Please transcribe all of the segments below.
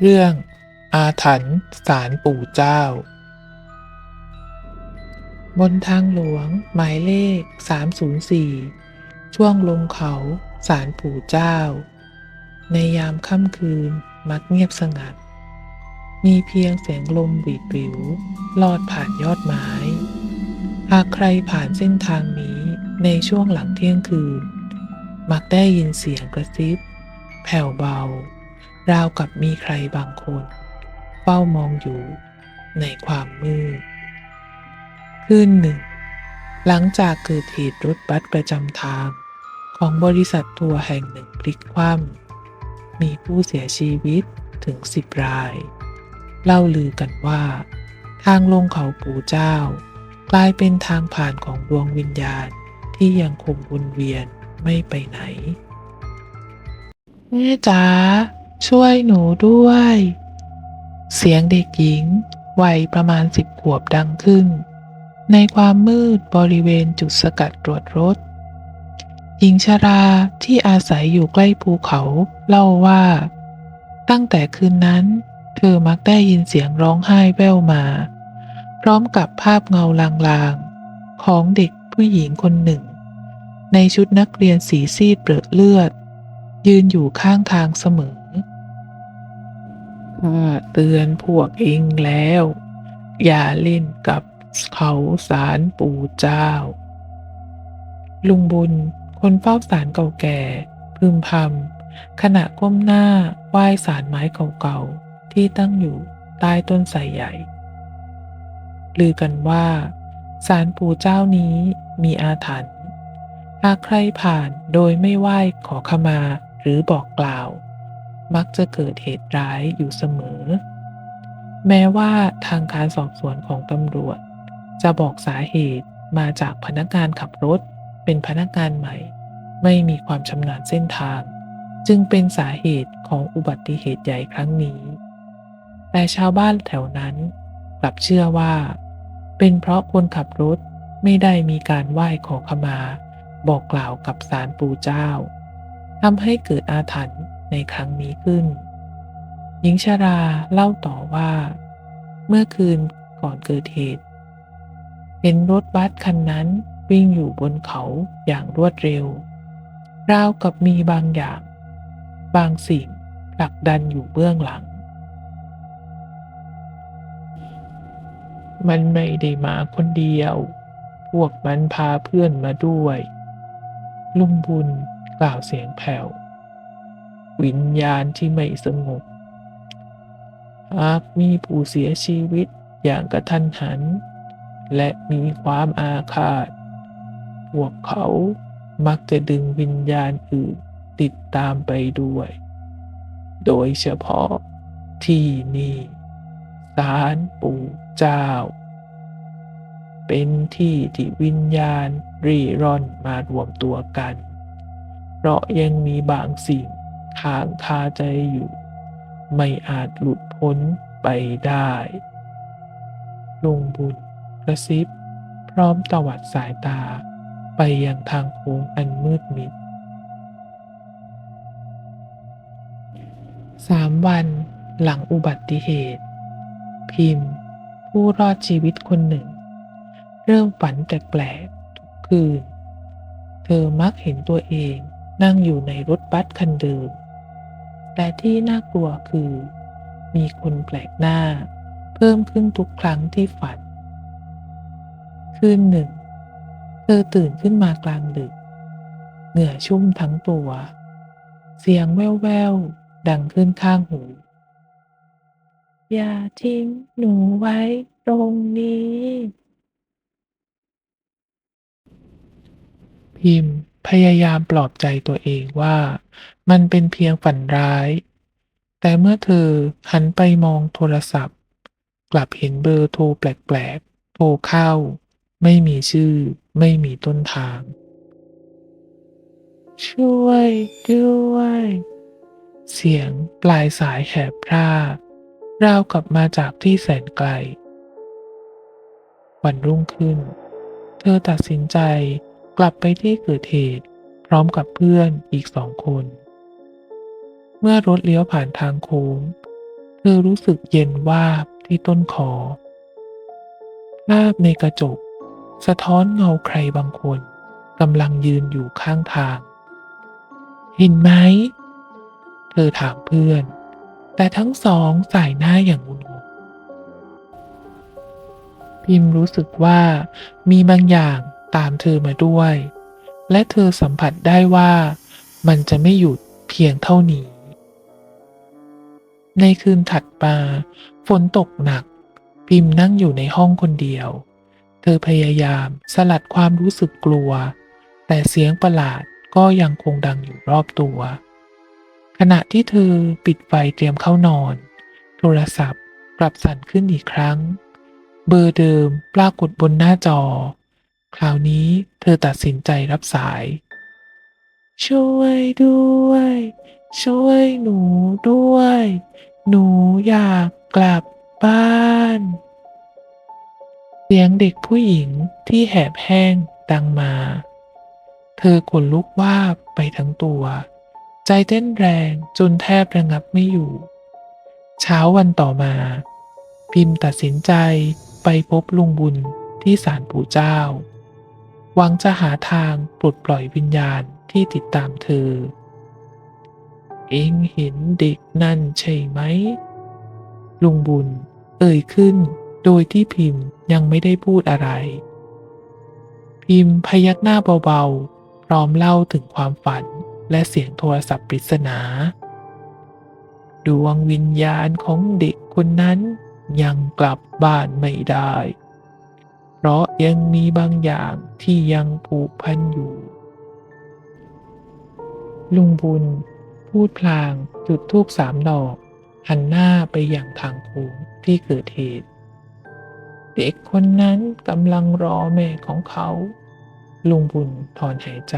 เรื่อง อาถรรพ์ศาลปู่เจ้า บนทางหลวงหมายเลข 304 ช่วงลงเขาศาลปู่เจ้า ในยามค่ำคืนมักเงียบสงัด มีเพียงเสียงลมหวีดวิว ลอดผ่านยอดไม้ หากใครผ่านเส้นทางนี้ในช่วงหลังเที่ยงคืน มักได้ยินเสียงกระซิบ แผ่วเบา ราวกับมีใครบางคน เฝ้ามองอยู่ในความมืด คืนหนึ่ง หลังจากเกิดเหตุรถบัสประจำทางของบริษัททัวร์แห่งหนึ่งพลิกคว่ำมีผู้เสียชีวิตถึงสิบราย เล่าลือกันว่า ทางลงเขาปู่เจ้า กลายเป็นทางผ่านของดวงวิญญาณที่ยังคงวนเวียนไม่ไปไหนแม่จ๋า ช่วยหนูด้วย เสียงเด็กหญิงวัยประมาณสิบขวบดังขึ้น ในความมืดบริเวณจุดสกัดตรวจรถ หญิงชราที่อาศัยอยู่ใกล้ภูเขาเล่าว่า ตั้งแต่คืนนั้น เธอมักได้ยินเสียงร้องไห้แว่วมา พร้อมกับภาพเงาลางๆ ของเด็กผู้หญิงคนหนึ่ง ในชุดนักเรียนสีซีดเปรอเลือด ยืนอยู่ข้างทางเสมอ ข้าเตือนพวกเองแล้ว อย่าเล่นกับเขาสารปู่เจ้า ลุงบุญคนเฝ้าสารเก่าแก่พึมพำขณะก้มหน้าไหว้สารไม้เก่าๆ ที่ตั้งอยู่ใต้ต้นไทรใหญ่ ลือกันว่าสารปู่เจ้านี้มีอาถรรพ์หากใครผ่านโดยไม่ไหว้ขอขมาหรือบอกกล่าว มักจะเกิดเหตุร้ายอยู่เสมอ แม้ว่าทางการสอบสวนของตำรวจ จะบอกสาเหตุมาจากพนักงานขับรถ เป็นพนักงานใหม่ ไม่มีความชำนาญเส้นทาง จึงเป็นสาเหตุของอุบัติเหตุใหญ่ครั้งนี้ แต่ชาวบ้านแถวนั้นกลับเชื่อว่า เป็นเพราะคนขับรถไม่ได้มีการไหว้ขอขมา บอกกล่าวกับสารปู่เจ้าทำให้เกิดอาถรรพ์ ในครั้งนี้ขึ้น หญิงชาราเล่าต่อว่า เมื่อคืนก่อนเกิดเหตุ เห็นรถบัสคันนั้นวิ่งอยู่บนเขาอย่างรวดเร็ว ราวกับมีบางอย่าง บางสิ่งผลักดันอยู่เบื้องหลัง มันไม่ได้มาคนเดียว พวกมันพาเพื่อนมาด้วย ลุงบุญกล่าวเสียงแผ่ว วิญญาณที่ไม่สงบ หากมีผู้เสียชีวิตอย่างกระทันหัน และมีความอาฆาต พวกเขามักจะดึงวิญญาณอื่นติดตามไปด้วย โดยเฉพาะที่นี่ศาลปู่เจ้า เป็นที่ที่วิญญาณรีร่อนมารวมตัวกัน เพราะยังมีบางสิ่ง ค้างคาใจอยู่ ไม่อาจหลุดพ้นไปได้ลุงบุญกระซิบ พร้อมตวัดสายตาไปยังทางโค้งอันมืดมิดสามวันหลังอุบัติเหตุ พิมพ์ ผู้รอดชีวิตคนหนึ่ง เริ่มฝันแปลกๆทุกคืน เธอมักเห็นตัวเองนั่งอยู่ในรถบัสคันเดิม แต่ที่น่ากลัวคือ มีคนแปลกหน้า เพิ่มขึ้นทุกครั้งที่ฝัน คืนหนึ่ง เธอตื่นขึ้นมากลางดึก เหงื่อชุ่มทั้งตัว เสียงแว่วๆ ดังขึ้นข้างหู อย่าทิ้งหนูไว้ตรงนี้ พิมพ์ พยายามปลอบใจตัวเองว่ามันเป็นเพียงฝันร้าย แต่เมื่อเธอหันไปมองโทรศัพท์ กลับเห็นเบอร์โทรแปลกๆ โทรเข้า ไม่มีชื่อ ไม่มีต้นทาง ช่วยด้วย เสียงปลายสายแหบพร่าราวกับมาจากที่แสนไกล วันรุ่งขึ้น เธอตัดสินใจ กลับไปที่เกิดเหตุ พร้อมกับเพื่อนอีกสองคน เมื่อรถเลี้ยวผ่านทางโค้ง เธอรู้สึกเย็นวาบที่ต้นคอภาพในกระจก สะท้อนเงาใครบางคนกำลังยืนอยู่ข้างทาง เห็นไหม เธอถามเพื่อน แต่ทั้งสองสายหน้าอย่างงุนงงพิมพ์รู้สึกว่ามีบางอย่าง ตามเธอมาด้วย และเธอสัมผัสได้ว่ามันจะไม่หยุดเพียงเท่านี้ ในคืนถัดมาฝนตกหนัก พิมพ์นั่งอยู่ในห้องคนเดียว เธอพยายามสลัดความรู้สึกกลัว แต่เสียงประหลาดก็ยังคงดังอยู่รอบตัว ขณะที่เธอปิดไฟเตรียมเข้านอน โทรศัพท์กลับสั่นขึ้นอีกครั้ง เบอร์เดิมปรากฏบนหน้าจอ คราวนี้เธอตัดสินใจรับสาย ช่วยด้วย ช่วยหนูด้วย หนูอยากกลับบ้าน เสียงเด็กผู้หญิงที่แหบแห้งดังมา เธอขนลุกวาบไปทั้งตัว ใจเต้นแรงจนแทบระงับไม่อยู่ เช้าวันต่อมา พิมพ์ตัดสินใจไปพบลุงบุญที่ศาลปู่เจ้า หวังจะหาทางปลดปล่อยวิญญาณที่ติดตามเธอ เอ็งเห็นเด็กนั่นใช่ไหม ลุงบุญเอ่ยขึ้นโดยที่พิมพ์ยังไม่ได้พูดอะไร พิมพ์พยักหน้าเบาๆ พร้อมเล่าถึงความฝันและเสียงโทรศัพท์ปริศนา ดวงวิญญาณของเด็กคนนั้นยังกลับบ้านไม่ได้ ราะยังมีบางอย่างที่ยังผูกพันอยู่ ลุงบุญ พูดพลางจุดธูปสามดอก หันหน้าไปอย่างทางโค้งที่เกิดเหตุ เด็กคนนั้นกำลังรอแม่ของเขา ลุงบุญถอนหายใจ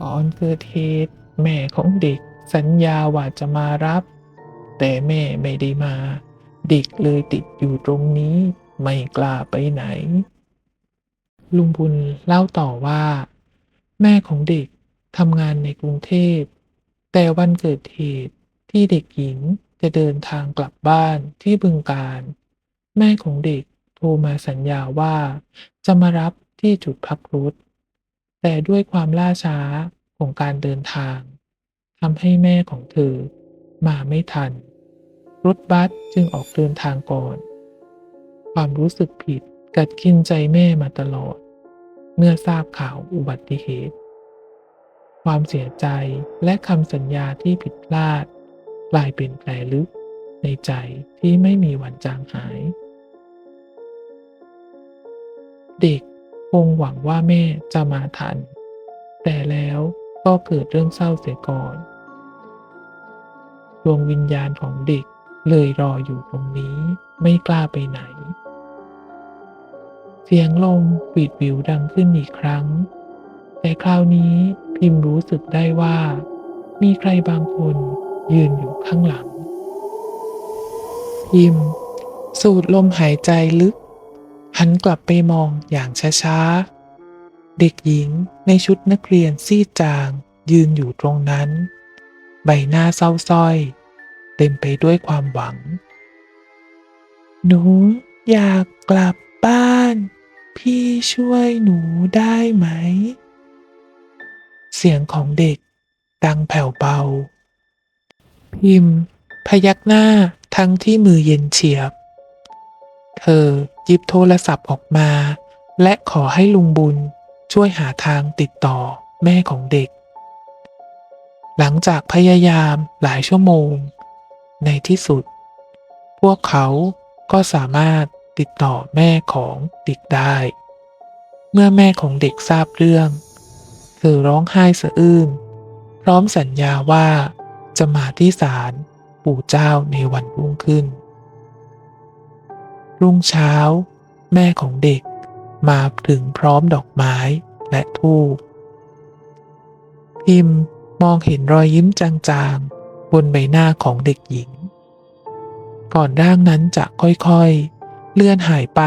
ก่อนเกิดเหตุแม่ของเด็กสัญญาว่าจะมารับ แต่แม่ไม่ได้มา เด็กเลยติดอยู่ตรงนี้ ไม่กล้าไปไหน ลุงบุญเล่าต่อว่า แม่ของเด็กทำงานในกรุงเทพ แต่วันเกิดเหตุที่เด็กหญิงจะเดินทางกลับบ้านที่บึงการ แม่ของเด็กโทรมาสัญญาว่า จะมารับที่จุดพักรถ แต่ด้วยความล่าช้าของการเดินทางทำให้แม่ของเธอมาไม่ทัน รถบัสจึงออกเดินทางก่อน ความรู้สึกผิดกัดกินใจแม่มาตลอด เมื่อทราบข่าวอุบัติเหตุ ความเสียใจและคำสัญญาที่ผิดพลาด กลายเป็นแผลลึกในใจที่ไม่มีวันจางหาย เด็กคงหวังว่าแม่จะมาทัน แต่แล้วก็เกิดเรื่องเศร้าเสียก่อน ดวงวิญญาณของเด็ก เลยรออยู่ตรงนี้ไม่กล้าไปไหน เสียงลมหวีดวิวดังขึ้นอีกครั้ง แต่คราวนี้พิมพ์รู้สึกได้ว่า มีใครบางคนยืนอยู่ข้างหลัง พิมพ์สูดลมหายใจลึก หันกลับไปมองอย่างช้าๆ เด็กหญิงในชุดนักเรียนซีดจางยืนอยู่ตรงนั้น ใบหน้าเศร้าส้อย เต็มไปด้วยความหวัง หนูอยากกลับบ้าน พี่ช่วยหนูได้ไหม เสียงของเด็กดังแผ่วเบา พิมพ์ พยักหน้าทั้งที่มือเย็นเฉียบ เธอหยิบโทรศัพท์ออกมา และขอให้ลุงบุญช่วยหาทางติดต่อแม่ของเด็ก หลังจากพยายามหลายชั่วโมง ในที่สุด พวกเขาก็สามารถติดต่อแม่ของเด็กได้ เมื่อแม่ของเด็กทราบเรื่อง เธอร้องไห้สะอื้นพร้อมสัญญาว่าจะมาที่ศาลปู่เจ้าในวันรุ่งขึ้น รุ่งเช้า แม่ของเด็กมาถึงพร้อมดอกไม้และธูปพิมมองเห็นรอยยิ้มจางๆ บนใบหน้าของเด็กหญิง ก่อนร่างนั้นจะค่อยๆ เลื่อนหายไป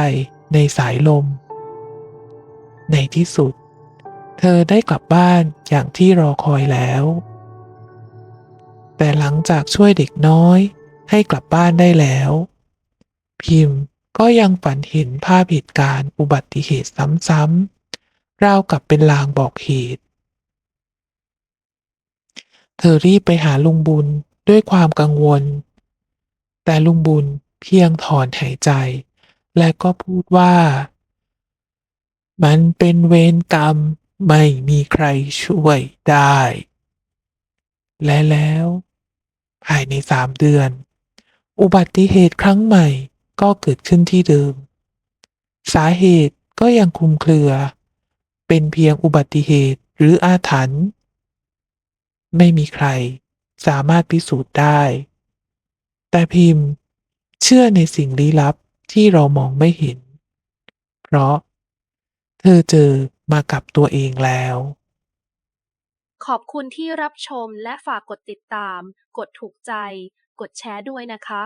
ในสายลม ในที่สุด เธอได้กลับบ้านอย่างที่รอคอยแล้ว แต่หลังจากช่วยเด็กน้อยให้กลับบ้านได้แล้ว พิมพ์ก็ยังฝันเห็นภาพเหตุการณ์อุบัติเหตุซ้ำๆราวกับเป็นลางบอกเหตุ เธอรีบไปหาลุงบุญด้วยความกังวล แต่ลุงบุญเพียงถอนหายใจ และก็พูดว่า มันเป็นเวรกรรมไม่มีใครช่วยได้ และแล้ว ภายในสามเดือน อุบัติเหตุครั้งใหม่ก็เกิดขึ้นที่เดิม สาเหตุก็ยังคลุมเครือ เป็นเพียงอุบัติเหตุหรืออาถรรพ์ ไม่มีใครสามารถพิสูจน์ได้ แต่พิมพ์ เชื่อในสิ่งลี้ลับที่เรามองไม่เห็น เพราะ เธอเจอมากับตัวเองแล้ว ขอบคุณที่รับชมและฝากกดติดตาม กดถูกใจ กดแชร์ด้วยนะคะ